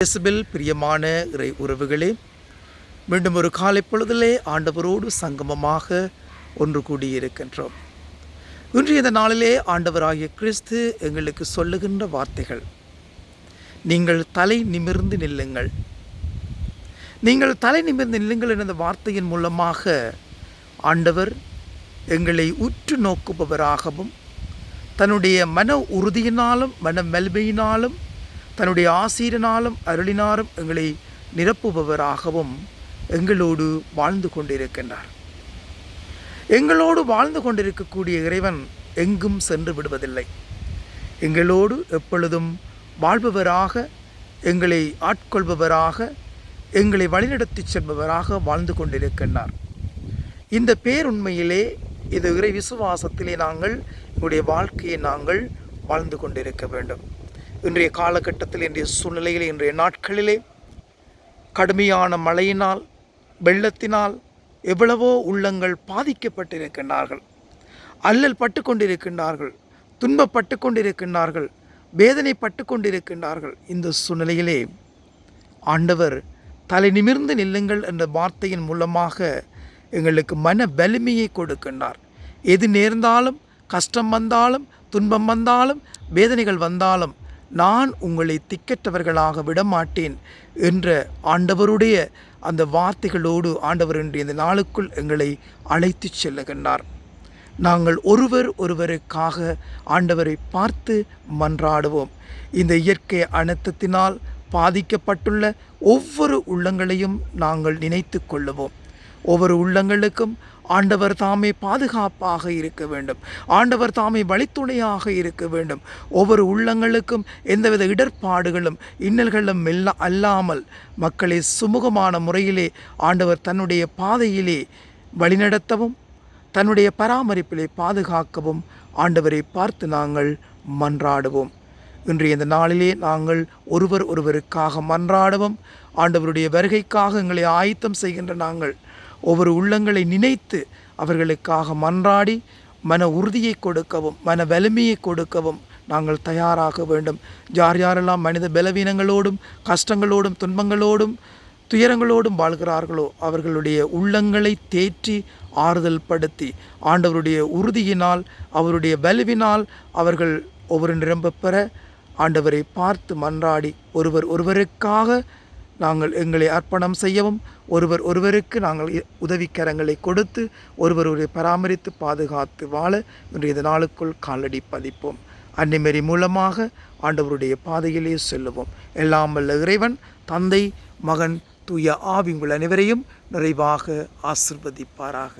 இயேசுபில் பிரியமான இறை உறவுகளே மீண்டும் ஒரு காலை பொழுதிலே ஆண்டவரோடு சங்கமமாக ஒன்று கூடியிருக்கின்றோம். இன்றைய இந்த நாளிலே ஆண்டவராகிய கிறிஸ்து எங்களுக்கு சொல்லுகின்ற வார்த்தைகள் நீங்கள் தலை நிமிர்ந்து நில்லுங்கள். நீங்கள் தலை நிமிர்ந்து நில்லுங்கள் என்ற வார்த்தையின் மூலமாக ஆண்டவர் எங்களை உற்று நோக்குபவராகவும் தன்னுடைய மன உறுதியினாலும் மன மெல்மையினாலும் தன்னுடைய ஆசீரனாலும் அருளினாலும் எங்களை நிரப்புபவராகவும் எங்களோடு வாழ்ந்து கொண்டிருக்கின்றார். எங்களோடு வாழ்ந்து கொண்டிருக்கக்கூடிய இறைவன் எங்கும் சென்று விடுவதில்லை. எங்களோடு எப்பொழுதும் வாழ்பவராக எங்களை ஆட்கொள்பவராக எங்களை வழிநடத்தி செல்பவராக வாழ்ந்து கொண்டிருக்கின்றார். இந்த பேருண்மையிலே இது இறை விசுவாசத்திலே நாங்கள் எங்களுடைய வாழ்க்கையை நாங்கள் வாழ்ந்து கொண்டிருக்க வேண்டும். இன்றைய காலகட்டத்தில் இன்றைய சூழ்நிலையில் இன்றைய நாட்களிலே கடுமையான மழையினால் வெள்ளத்தினால் எவ்வளவோ உள்ளங்கள் பாதிக்கப்பட்டிருக்கின்றார்கள். அல்லல் பட்டு கொண்டிருக்கின்றார்கள் துன்பப்பட்டு கொண்டிருக்கின்றார்கள் வேதனைப்பட்டு கொண்டிருக்கின்றார்கள் இந்த சூழ்நிலையிலே ஆண்டவர் தலை நிமிர்ந்து நில்லுங்கள் என்ற வார்த்தையின் மூலமாக எங்களுக்கு மன வலிமையை கொடுக்கின்றார். எது நேர்ந்தாலும் கஷ்டம் வந்தாலும் துன்பம் வந்தாலும் வேதனைகள் வந்தாலும் நான் உங்களை திக்கற்றவர்களாக விடமாட்டேன் என்ற ஆண்டவருடைய அந்த வார்த்தைகளோடு ஆண்டவர் இன்று இந்த நாளுக்குள் எங்களை அழைத்து செல்லுகின்றார். நாங்கள் ஒருவர் ஒருவருக்காக ஆண்டவரை பார்த்து மன்றாடுவோம். இந்த இயற்கை அனர்த்தத்தினால் பாதிக்கப்பட்டுள்ள ஒவ்வொரு உள்ளங்களையும் நாங்கள் நினைத்து கொள்ளுவோம். ஒவ்வொரு உள்ளங்களுக்கும் ஆண்டவர் தாமே பாதுகாப்பாக இருக்க வேண்டும். ஆண்டவர் தாமே வழித்துணையாக இருக்க வேண்டும். ஒவ்வொரு உள்ளங்களுக்கும் எந்தவித இடர்பாடுகளும் இன்னல்களும் இல்லா அல்லாமல் மக்களை சுமூகமான முறையிலே ஆண்டவர் தன்னுடைய பாதையிலே வழிநடத்தவும் தன்னுடைய பராமரிப்பிலே பாதுகாக்கவும் ஆண்டவரை பார்த்து நாங்கள் மன்றாடுவோம். இன்றைய இந்த நாளிலே நாங்கள் ஒருவர் ஒருவருக்காக மன்றாடவும். ஆண்டவருடைய வருகைக்காக எங்களை ஆயத்தம் செய்கின்ற நாங்கள் ஒவ்வொரு உள்ளங்களை நினைத்து அவர்களுக்காக மன்றாடி மன உறுதியை கொடுக்கவும் மன வலிமையை கொடுக்கவும் நாங்கள் தயாராக வேண்டும். யார் யாரெல்லாம் மனித பலவீனங்களோடும் கஷ்டங்களோடும் துன்பங்களோடும் துயரங்களோடும் வாழ்கிறார்களோ அவர்களுடைய உள்ளங்களை தேற்றி ஆறுதல் படுத்தி ஆண்டவருடைய உறுதியினால் அவருடைய வலுவினால் அவர்கள் ஒவ்வொரு நிரம்ப பெற ஆண்டவரை பார்த்து மன்றாடி ஒருவர் ஒருவருக்காக நாங்கள் எங்களை அர்ப்பணம் செய்யவும் ஒருவர் ஒருவருக்கு நாங்கள் உதவிக்கரங்களை கொடுத்து ஒருவருடைய பராமரித்து பாதுகாத்து வாழ இன்றைய நாளுக்குள் காலடி பதிப்போம். அன்னிமரி மூலமாக ஆண்டவருடைய பாதையிலே செல்லுவோம். எல்லாம் வல்ல இறைவன் தந்தை மகன் தூய ஆவிங்குள் அனைவரையும் நிறைவாக ஆசிர்வதிப்பாராக.